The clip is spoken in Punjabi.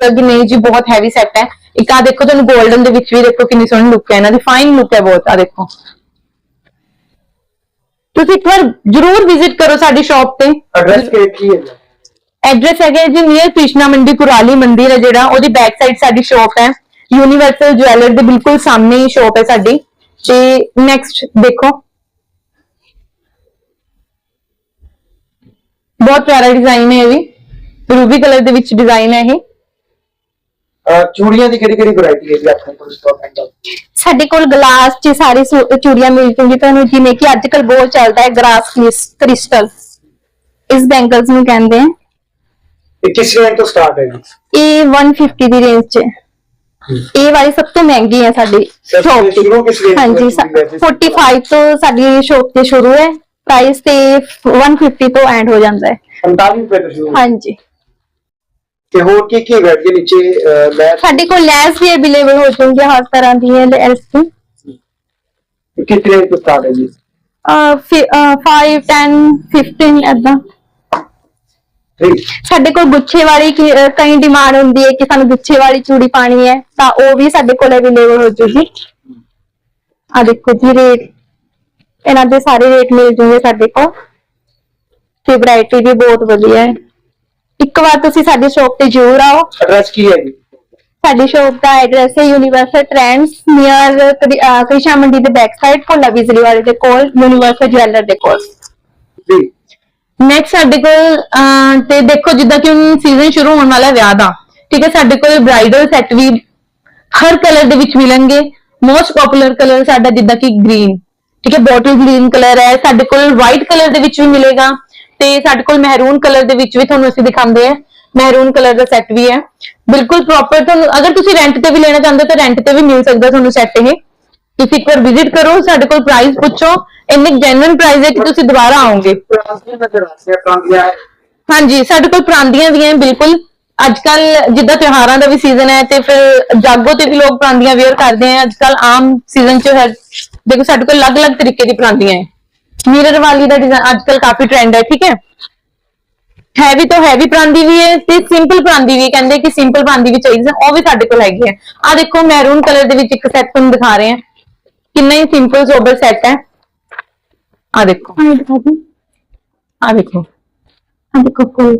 ਲੱਗੀ ਨਹੀਂ ਜੀ ਬਹੁਤ ਹੈਵੀ ਸੈੱਟ ਹੈ। ਇੱਕ ਆ ਦੇਖੋ ਤੁਹਾਨੂੰ 골ਡਨ ਦੇ ਵਿੱਚ ਵੀ ਦੇਖੋ ਕਿੰਨੀ ਸੋਹਣੀ ਲੁੱਕ ਹੈ ਇਹਨਾਂ ਦੀ। ਫਾਈਨ ਲੁੱਕ ਹੈ ਬਹੁਤ ਆ ਦੇਖੋ। ਤੁਸੀਂ ਇੱਕ ਵਾਰ ਜਰੂਰ ਵਿਜ਼ਿਟ ਕਰੋ ਸਾਡੀ ਸ਼ਾਪ ਤੇ। ਐਡਰੈਸ ਕੀ ਹੈ ਐਡਰੈਸ ਹੈਗਾ ਜੀ ਨੀਅਰ ਕ੍ਰਿਸ਼ਨਾ ਮੰਡੀ ਕੁਰਾਲੀ ਮੰਦਿਰ ਹੈ ਜਿਹੜਾ ਉਹਦੀ ਬੈਕ ਸਾਈਡ ਸਾਡੀ ਸ਼ਾਪ ਹੈ। ਯੂਨੀਵਰਸਲ ਜੁਐਲਰ ਦੇ ਬਿਲਕੁਲ ਸਾਹਮਣੇ ਹੀ ਸ਼ਾਪ ਹੈ ਸਾਡੀ। ਤੇ ਨੈਕਸਟ ਦੇਖੋ। ਬਹੁਤ ਪਿਆਰਾ ਡਿਜ਼ਾਈਨ ਹੈ ਇਹ ਵੀ। ਰੂਬੀ ਕਲਰ ਦੇ ਵਿੱਚ ਡਿਜ਼ਾਈਨ ਹੈ ਇਹ। ਚੂੜੀਆਂ ਦੀ ਕਿਹੜੀ ਕਿਹੜੀ ਵੈਰਾਈਟੀ ਹੈ ਜੀ ਆਪਣੇ ਕੋਲ ਸਟਾਕ ਐਂਡ ਸਾਡੇ ਕੋਲ ਗਲਾਸ 'ਚ ਸਾਰੀ ਸੂ- ਚੂੜੀਆਂ ਮਿਲ ਜੂਗੀ ਤੁਹਾਨੂੰ ਜਿਵੇਂ ਕਿ ਅੱਜ ਕੱਲ ਬਹੁਤ ਚੱਲਦਾ ਹੈ ਗਲਾਸ ਕ੍ਰਿਸਟਲ ਇਸ ਬੈਂਗਲਸ ਨੂੰ ਕਹਿੰਦੇ ਆ। ਇਹ ਕਿਸ ਰੇਂਜ ਤੋਂ ਸਟਾਰਟ ਹੈ ਜੀ? ਇਹ 150 ਦੀ ਰੇਂਜ 'ਚ। ਹੈ। ਇਹ ਵਾਲੀ ਸਭ ਤੋਂ ਮਹਿੰਗੀ ਹੈ ਸਾਡੀ ਸ਼ੋਪ ਇਹ ਸ਼ੁਰੂ ਕਿਸ range ਤੋਂ ਹਾਂਜੀ ਹੈ ਚੂੜੀ ਵੈਸੇ? 45 ਤੋਂ ਸਾਡੀ ਸ਼ੋਪ ਤੇ ਸ਼ੁਰੂ ਹੈ। ਪ੍ਰਾਈਸ ਤੇ 150 ਤੋਂ ਐਂਡ ਹੋ ਜਾਂਦਾ ਹੈ। 45 ਰੁਪਏ ਤੋਂ ਸ਼ੁਰੂ ਹਾਂਜੀ। ਤੇ ਹੋਰ ਕੀ ਕੀ ਵੈਰਾਈਟੀ ਨੀਚੇ ਲੈਸ ਸਾਡੇ ਕੋਲ ਲੈਸ ਵੀ ਅਵੇਲੇਬਲ ਹੋ ਜਾਣਗੇ ਹਰ ਤਰ੍ਹਾਂ ਦੀ ਹੈ ਲੈਸ ਦੀ। ਰੇਂਜ ਤੋਂ ਸਟਾਰਟ ਹੈ ਜੀ? 5 10 15 ਏਦਾਂ। ਠੀਕ ਸਾਡੇ ਕੋਲ ਗੁੱਛੇ ਵਾਲੀ ਕਈ ਡਿਮਾਂਡ ਹੁੰਦੀ ਹੈ ਕਿ ਸਾਨੂੰ ਗੁੱਛੇ ਵਾਲੀ ਚੂੜੀ ਪਾਣੀ ਹੈ ਤਾਂ ਉਹ ਵੀ ਸਾਡੇ ਕੋਲ ਅਵੇਲੇਬਲ ਹੋ ਜੂਗੀ ਆ ਦੇਖੋ ਜੀ ਰੇਟ ਇਹਨਾਂ ਦੇ ਸਾਰੇ ਰੇਟ ਮਿਲ ਜੂਗੇ ਸਾਡੇ ਕੋਲ। ਤੇ ਵੈਰਾਈਟੀ ਵੀ ਬਹੁਤ ਵਧੀਆ ਹੈ। ਇੱਕ ਵਾਰ ਤੁਸੀਂ ਸਾਡੀ ਸ਼ਾਪ ਤੇ ਜ਼ਰੂਰ ਆਓ। ਐਡਰੈਸ ਕੀ ਹੈ ਜੀ? ਸਾਡੀ ਸ਼ਾਪ ਦਾ ਐਡਰੈਸ ਹੈ Universal Trends near Krishna Mandi ਦੇ ਬੈਕ ਸਾਈਡ ਕੋਲਾ ਬਿਜਲੀ ਵਾਲੇ ਦੇ ਕੋਲ ਯੂਨੀਵਰਸਲ ਜਵੈਲਰ ਦੇ ਕੋਲ। ਜੀ। ਨੈਕਸਟ ਸਾਡੇ ਕੋਲ ਅਹ, ਤੇ ਦੇਖੋ ਜਿੱਦਾਂ ਕਿ ਹੁਣ ਸੀਜ਼ਨ ਸ਼ੁਰੂ ਹੋਣ ਵਾਲਾ ਹੈ ਵਿਆਹ ਦਾ। ਠੀਕ ਹੈ ਸਾਡੇ ਕੋਲ ਬ੍ਰਾਈਡਲ ਸੈੱਟ ਵੀ ਹਰ ਕਲਰ ਦੇ ਵਿੱਚ ਮਿਲਣਗੇ। ਮੋਸਟ ਪਪੂਲਰ ਕਲਰ ਸਾਡਾ ਜਿੱਦਾਂ ਕਿ ਗ੍ਰੀਨ ਠੀਕ ਹੈ ਬੋਟਲ ਗ੍ਰੀਨ ਕਲਰ ਹੈ। ਸਾਡੇ ਕੋਲ ਵਾਈਟ ਕਲਰ ਦੇ ਵਿੱਚ ਵੀ ਮਿਲੇਗਾ। ਤੇ ਸਾਡੇ ਕੋਲ ਮਹਿਰੂਨ ਕਲਰ ਦੇ ਵਿੱਚ ਵੀ ਤੁਹਾਨੂੰ ਅਸੀਂ ਦਿਖਾਉਂਦੇ ਆ ਮਹਿਰੂਨ ਕਲਰ ਦਾ ਸੈੱਟ ਵੀ ਹੈ। ਬਿਲਕੁਲ ਪ੍ਰੋਪਰ ਤੁਹਾਨੂੰ, ਅਗਰ ਤੁਸੀਂ ਰੈਂਟ ਤੇ ਵੀ ਲੈਣਾ ਚਾਹੁੰਦੇ ਹੋ ਤਾਂ ਰੈਂਟ ਤੇ ਵੀ ਮਿਲ ਸਕਦਾ ਤੁਹਾਨੂੰ ਸੈੱਟ ਇਹ। ਤੁਸੀਂ ਇੱਕ ਵਾਰ ਵਿਜ਼ਿਟ ਕਰੋ, ਸਾਡੇ ਕੋਲ ਪ੍ਰਾਈਸ ਪੁੱਛੋ। ਇੰਨੇ ਜੈਨੂਇਨ ਪ੍ਰਾਈਸ ਹੈ ਕਿ ਤੁਸੀਂ ਦੁਬਾਰਾ ਆਓਗੇ। ਹਾਂਜੀ, ਸਾਡੇ ਕੋਲ ਪ੍ਰਾਂਦੀਆਂ ਵੀ ਹੈ, ਬਿਲਕੁਲ। ਅੱਜ ਕੱਲ ਜਿੱਦਾਂ ਤਿਉਹਾਰਾਂ ਦਾ ਵੀ ਸੀਜ਼ਨ ਹੈ ਤੇ ਫਿਰ ਜਾਗੋ ਤੇ ਵੀ ਲੋਕ ਪਰਾਂਦੀਆਂ ਵੇਅਰ ਕਰਦੇ ਆ। ਅੱਜ ਕੱਲ ਆਮ ਸੀਜ਼ਨ ਚ ਹੈ ਦੇਖੋ ਸਾਡੇ ਕੋਲ ਅਲੱਗ-ਅਲੱਗ ਤਰੀਕੇ ਦੀ ਪ੍ਰਾਂਦੀਆਂ ਹੈ। ਮਿਰਰ ਵਾਲੀ ਦਾ ਡਿਜ਼ਾਈਨ ਅੱਜ ਕੱਲ ਕਾਫੀ ਟ੍ਰੈਂਡ ਹੈ ਠੀਕ ਹੈ? ਹੈਵੀ ਤੋਂ ਹੈਵੀ ਪਰਾਂਦੀ ਵੀ ਹੈ ਤੇ ਸਿੰਪਲ ਪਰਾਂਦੀ ਵੀ। ਕਹਿੰਦੇ ਕਿ ਸਿੰਪਲ ਪਰਾਂਦੀ ਵੀ ਚਾਹੀਦੀ ਹੈ ਉਹ ਵੀ ਸਾਡੇ ਕੋਲ ਹੈਗੀ ਹੈ। ਆ ਦੇਖੋ ਮੈਰੂਨ ਕਲਰ ਦੇ ਵਿੱਚ ਇੱਕ ਸੈੱਟ ਤੁਹਾਨੂੰ ਦਿਖਾ ਰਹੇ ਹਾਂ। ਕਿੰਨਾ ਹੀ ਸਿੰਪਲ ਸੋਬਰ ਸੈੱਟ ਹੈ। ਆ ਦੇਖੋ। ਹਾਂ ਦਿਖਾ। ਆ ਦੇਖੋ। ਹਾਂ ਦੇਖੋ ਫੁੱਲ